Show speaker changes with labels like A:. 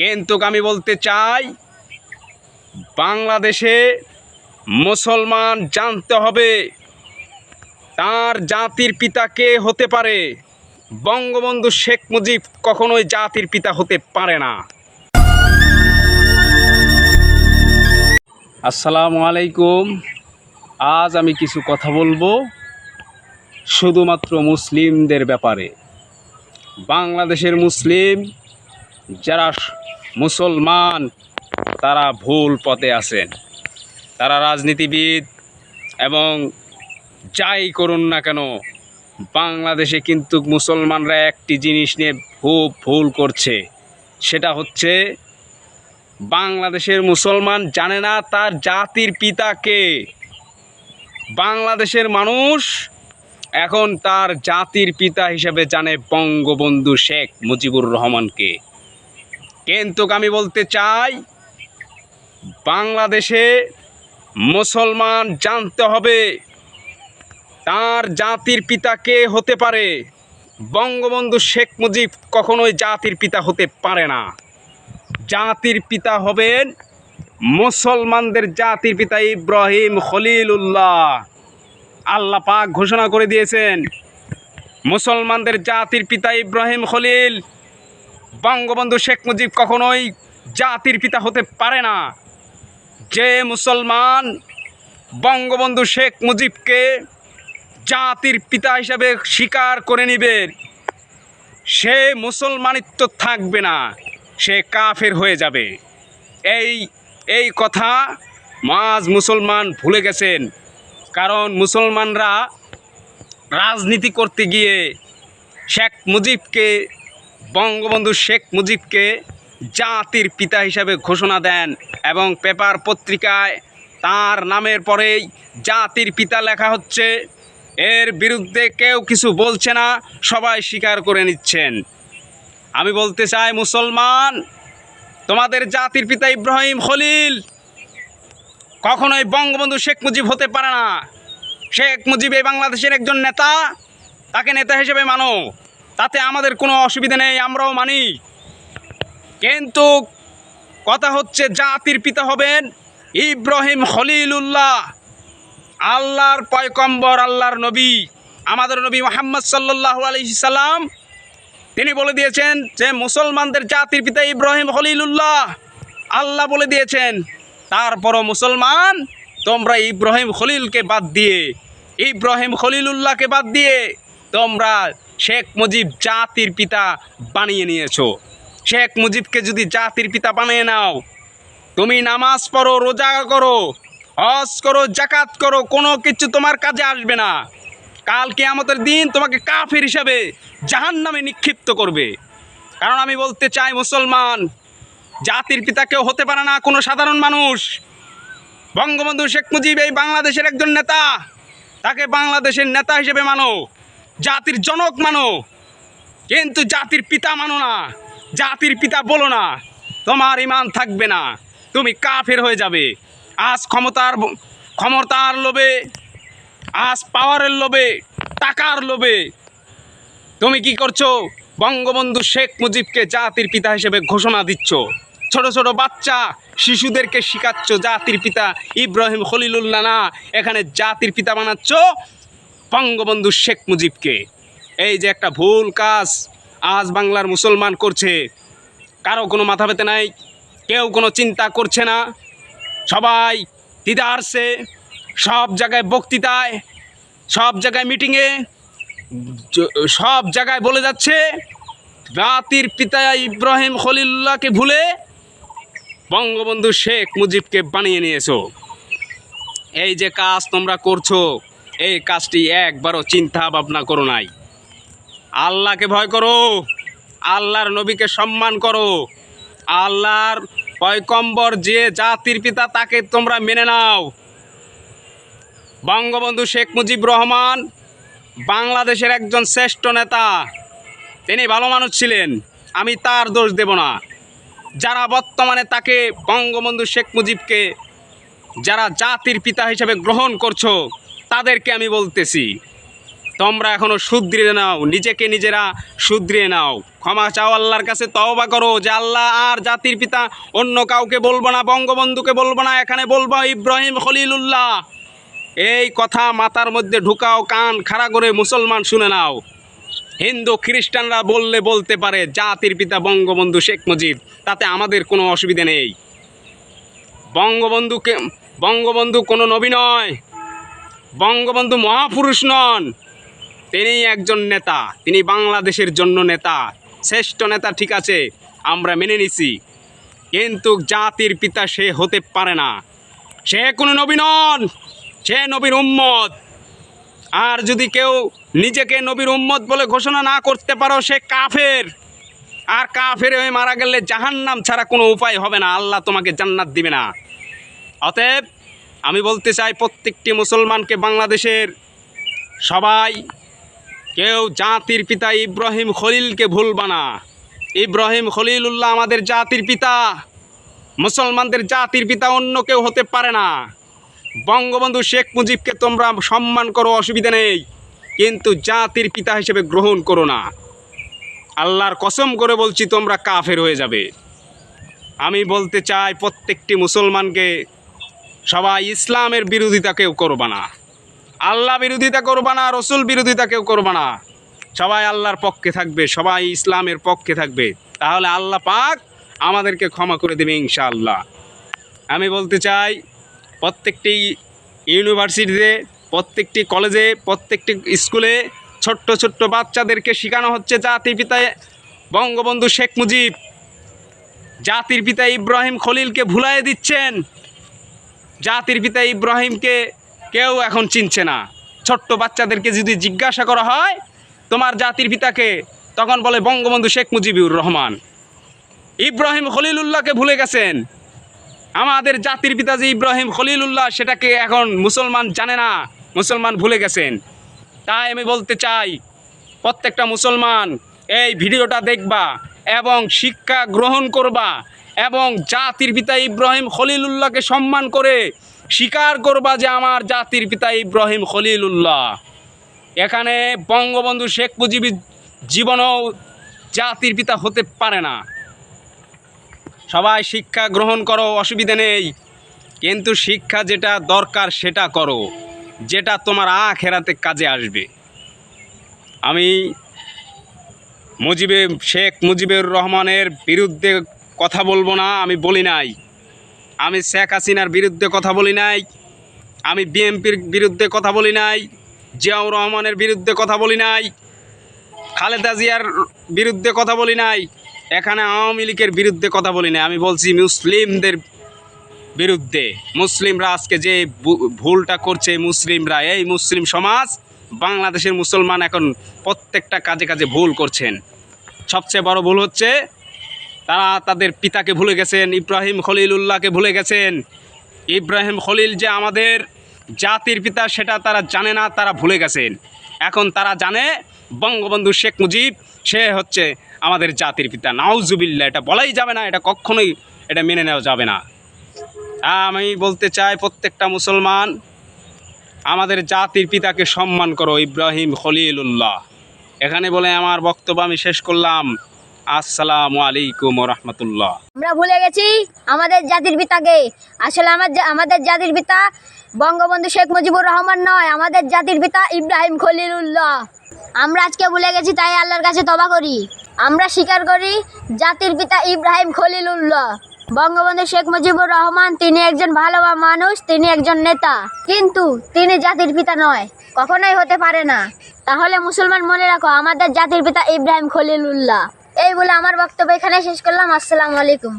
A: কিন্তু আমি বলতে চাই, বাংলাদেশে মুসলমান জানতে হবে তার জাতির পিতা কে হতে পারে। বঙ্গবন্ধু শেখ মুজিব কখনোই জাতির পিতা হতে পারে না। আসসালামু আলাইকুম। আজ আমি কিছু কথা বলব শুধুমাত্র মুসলিমদের ব্যাপারে। বাংলাদেশের মুসলিম যারা মুসলমান, তারা ভুল পথে আছেন। তারা রাজনীতিবিদ এবং যাই করুন না কেন, বাংলাদেশে কিন্তু মুসলমানরা একটি জিনিস নিয়ে খুব ভুল করছে। সেটা হচ্ছে, বাংলাদেশের মুসলমান জানে না তার জাতির পিতাকে বাংলাদেশের মানুষ এখন তার জাতির পিতা হিসেবে জানে বঙ্গবন্ধু শেখ মুজিবুর রহমানকে কিন্তু আমি বলতে চাই, বাংলাদেশে মুসলমান জানতে হবে। তার জাতির পিতা কে হতে পারে? বঙ্গবন্ধু শেখ মুজিব কখনোই জাতির পিতা হতে পারে না। জাতির পিতা হবেন মুসলমানদের জাতির পিতা ইব্রাহিম খলিলুল্লাহ। আল্লাহ পাক ঘোষণা করে দিয়েছেন, মুসলমানদের জাতির পিতা ইব্রাহিম খলিল বঙ্গবন্ধু শেখ মুজিব কখনোই জাতির পিতা হতে পারে না। যে মুসলমান বঙ্গবন্ধু শেখ মুজিবকে জাতির পিতা হিসাবে স্বীকার করে নিবে, সে মুসলমানিত্ব থাকবে না, সে কাফের হয়ে যাবে। এই এই কথা মাঝ মুসলমান ভুলে গেছেন, কারণ মুসলমানরা রাজনীতি করতে গিয়ে শেখ মুজিবকে বঙ্গবন্ধু শেখ মুজিবকে জাতির পিতা হিসাবে ঘোষণা দেন এবং পেপার পত্রিকায় তার নামের পরেই জাতির পিতা লেখা হচ্ছে, এর বিরুদ্ধে কেউ কিছু বলছে না, সবাই স্বীকার করে নিচ্ছেন। আমি বলতে চাই, মুসলমান, তোমাদের জাতির পিতা ইব্রাহিম খলিল কখনোই বঙ্গবন্ধু শেখ মুজিব হতে পারে না। শেখ মুজিব এই বাংলাদেশের একজন নেতা, তাকে নেতা হিসেবে মানো। তাতে আমাদের কোনো অসুবিধা নেই, আমরাও মানি। কিন্তু কথা হচ্ছে, জাতির পিতা হবেন ইব্রাহিম খলিলুল্লাহ, আল্লাহর পয়কম্বর আল্লাহর নবী। আমাদের নবী মোহাম্মদ সাল্লাহ সাল্লাম, তিনি বলে দিয়েছেন যে, মুসলমানদের জাতির পিতা ইব্রাহিম খলিলুল্লাহ। আল্লাহ বলে দিয়েছেন, তারপরও মুসলমান, তোমরা ইব্রাহিম খলিলকে বাদ দিয়ে, ইব্রাহিম খলিলুল্লাহকে বাদ দিয়ে, তোমরা শেখ মুজিব জাতির পিতা বানিয়ে নিয়েছো। শেখ মুজিবকে যদি জাতির পিতা বানিয়ে নাও, তুমি নামাজ পড়ো, রোজা করো, হজ করো জাকাত করো, কোনো কিছু তোমার কাজে আসবে না। কালকে আমাদের দিন তোমাকে কাফের হিসাবে জাহান নামে নিক্ষিপ্ত করবে। কারণ আমি বলতে চাই, মুসলমান, জাতির পিতা কেউ হতে পারে না, কোনো সাধারণ মানুষ। বঙ্গবন্ধু শেখ মুজিব এই বাংলাদেশের একজন নেতা, তাকে বাংলাদেশের নেতা হিসেবে মানো। জাতির জনক মানো। কিন্তু জাতির পিতা মানো না। জাতির পিতা বলো না, তোমার ইমান থাকবে না। তুমি কাফের হয়ে যাবে। আজ ক্ষমতার ক্ষমতার লোভে, আজ পাওয়ারের লোভে, টাকার লোভে। তুমি কি করছ? বঙ্গবন্ধু শেখ মুজিবকে জাতির পিতা হিসেবে ঘোষণা দিচ্ছ। ছোট ছোট বাচ্চা শিশুদেরকে শিখাচ্ছ, জাতির পিতা ইব্রাহিম খলিলুল্লাহ না এখানে জাতির পিতা বানাচ্ছ। বঙ্গবন্ধু শেখ মুজিবকে। এই যে একটা ভুল কাজ আজ বাংলার মুসলমান করছে, কারও কোনো মাথা ব্যথা নাই, কেউ কোনো চিন্তা করছে না। সবাই দিদা আসছে, সব জায়গায় বক্তৃতায়, সব জায়গায় মিটিংয়ে সব জায়গায় বলে যাচ্ছে জাতির পিতা ইব্রাহিম খলিল্লাহকে ভুলে বঙ্গবন্ধু শেখ মুজিবকে বানিয়ে নিয়েছো। এই যে কাজ তোমরা করছ এই কাজটি একবারও চিন্তা ভাবনা করো নাই। আল্লাহকে ভয় করো, আল্লাহর নবীকে সম্মান করো। আল্লাহর পয়কম্বর যে জাতির পিতা তাকে তোমরা মেনে নাও। বঙ্গবন্ধু শেখ মুজিব রহমান বাংলাদেশের একজন শ্রেষ্ঠ নেতা। তিনি ভালো মানুষ ছিলেন, আমি তার দোষ দেব না। যারা বর্তমানে তাকে বঙ্গবন্ধু শেখ মুজিবকে যারা জাতির পিতা হিসেবে গ্রহণ করছ তাদেরকে আমি বলতেছি, তোমরা এখনও শুধরিয়ে নাও, নিজেকে নিজেরা শুধরিয়ে নাও। ক্ষমা চাও আল্লাহর কাছে, তওবা করো যে আল্লাহ আর জাতির পিতা অন্য কাউকে বলব না, বঙ্গবন্ধুকে বলব না, এখানে বলব ইব্রাহিম খলিলুল্লাহ। এই কথা মাথার মধ্যে ঢুকাও, কান খাড়া করে মুসলমান শুনে নাও। হিন্দু খ্রিস্টানরা বললে বলতে পারে, জাতির পিতা বঙ্গবন্ধু শেখ মুজিব, তাতে আমাদের কোনো অসুবিধা নেই। বঙ্গবন্ধুকে, বঙ্গবন্ধু কোনো নবী নয়। বঙ্গবন্ধু মহাপুরুষ নন। তিনি একজন নেতা, তিনি বাংলাদেশের জন্য নেতা, শ্রেষ্ঠ নেতা ঠিক আছে, আমরা মেনে নিছি। কিন্তু জাতির পিতা সে হতে পারে না। সে কোনো নবী নন, সে নবীর উম্মত। আর যদি কেউ নিজেকে নবীর উম্মত বলে ঘোষণা না করতে পারো, সে কাফের। আর কাফের হয়ে মারা গেলে জাহান্নাম ছাড়া কোনো উপায় হবে না, আল্লাহ তোমাকে জান্নাত দিবে না। অতএব আমি বলতে চাই প্রত্যেকটি মুসলমানকে বাংলাদেশের সবাই, কেউ জাতির পিতা ইব্রাহিম খলিলকে ভুলবা না ইব্রাহিম খলিলুল্লাহ আমাদের জাতির পিতা, মুসলমানদের জাতির পিতা অন্য কেউ হতে পারে না। বঙ্গবন্ধু শেখ মুজিবকে তোমরা সম্মান করো, অসুবিধা নেই, কিন্তু জাতির পিতা হিসেবে গ্রহণ করো না। আল্লাহর কসম করে বলছি তোমরা কাফের হয়ে যাবে। আমি বলতে চাই প্রত্যেকটি মুসলমানকে সবাই ইসলামের বিরোধিতা কেউ করবা না। আল্লাহ বিরোধিতা করবা না, রসুল বিরোধিতা কেউ করবা না। সবাই আল্লাহর পক্ষে থাকবে, সবাই ইসলামের পক্ষে থাকবে। তাহলে আল্লাহ পাক আমাদেরকে ক্ষমা করে দেবে ইনশাআল্লাহ। আমি বলতে চাই, প্রত্যেকটি ইউনিভার্সিটিতে, প্রত্যেকটি কলেজে, প্রত্যেকটি স্কুলে ছোট্ট ছোট্ট বাচ্চাদেরকে শেখানো হচ্ছে জাতির পিতা বঙ্গবন্ধু শেখ মুজিব। জাতির পিতা ইব্রাহিম খলিলকে ভুলাই দিচ্ছেন। জাতির পিতা ইব্রাহিমকে কেউ এখন চিনছে না। ছোট্ট বাচ্চাদেরকে যদি জিজ্ঞাসা করা হয়, তোমার জাতির পিতাকে, তখন বলে বঙ্গবন্ধু শেখ মুজিবুর রহমান। ইব্রাহিম খলিলুল্লাহকে ভুলে গেছেন। আমাদের জাতির পিতা যে ইব্রাহিম খলিলুল্লাহ, সেটাকে এখন মুসলমান জানে না, মুসলমান ভুলে গেছেন। তাই আমি বলতে চাই, প্রত্যেকটা মুসলমান এই ভিডিওটা দেখবা। এবং শিক্ষা গ্রহণ করবা এবং জাতির পিতা ইব্রাহিম খলিলুল্লাহকে সম্মান করে স্বীকার করবা যে আমার জাতির পিতা ইব্রাহিম খলিলুল্লাহ। এখানে বঙ্গবন্ধু শেখ মুজিবুর জীবনও জাতির পিতা হতে পারে না। সবাই শিক্ষা গ্রহণ করো, অসুবিধা নেই। কিন্তু শিক্ষা যেটা দরকার সেটা করো, যেটা তোমার আখেরাতে কাজে আসবে। আমি মুজিবে, শেখ মুজিবুর রহমানের বিরুদ্ধে কথা বলব না, আমি বলি নাই। আমি শেখ হাসিনার বিরুদ্ধে কথা বলি নাই। আমি বিএনপির বিরুদ্ধে কথা বলি নাই। জিয়াউর রহমানের বিরুদ্ধে কথা বলি নাই। খালেদা জিয়ার বিরুদ্ধে কথা বলি নাই। এখানে আওয়ামী লীগের বিরুদ্ধে কথা বলি নাই। আমি বলছি মুসলিমদের বিরুদ্ধে। মুসলিমরা আজকে যে ভুলটা করছে মুসলিমরা, এই মুসলিম সমাজ, বাংলাদেশের মুসলমান এখন প্রত্যেকটা কাজে কাজে ভুল করছেন। সবচেয়ে বড় ভুল হচ্ছে, তারা তাদের পিতাকে ভুলে গেছেন, ইব্রাহিম খলিলুল্লাহকে ভুলে গেছেন। ইব্রাহিম খলিল যে আমাদের জাতির পিতা, সেটা তারা জানে না, তারা ভুলে গেছেন। এখন তারা জানে, বঙ্গবন্ধু শেখ মুজিব, সে হচ্ছে আমাদের জাতির পিতা। নাউজুবিল্লা এটা বলাই যাবে না, এটা কখনোই এটা মেনে নেওয়া যাবে না। আমি বলতে চাই, প্রত্যেকটা মুসলমান, আমাদের জাতির পিতাকে সম্মান করো, ইব্রাহিম খলিলুল্লাহ। এখানে বলে আমার বক্তব্য আমি শেষ করলাম। আসসালামু আলাইকুম রহমতুল্লাহ।
B: আমরা ভুলে গেছি আমাদের জাতির পিতাকে। আসলে আমার আমাদের জাতির পিতা বঙ্গবন্ধু শেখ মুজিবুর রহমান নয়, আমাদের জাতির পিতা ইব্রাহিম খলিলুল্লাহ। আমরা আজকে ভুলে গেছি, তাই আল্লাহর কাছে তবা করি। আমরা স্বীকার করি, জাতির পিতা ইব্রাহিম খলিলুল্লাহ। বঙ্গবন্ধু শেখ মুজিবুর রহমান, তিনি একজন ভালো মানুষ, তিনি একজন নেতা। কিন্তু তিনি জাতির পিতা নয়, কখনোই হতে পারে না। তাহলে মুসলমান মনে রাখো, আমাদের জাতির পিতা ইব্রাহিম খলিল উল্লাহ এই বলে আমার বক্তব্য এখানে শেষ করলাম। আসসালামু আলাইকুম।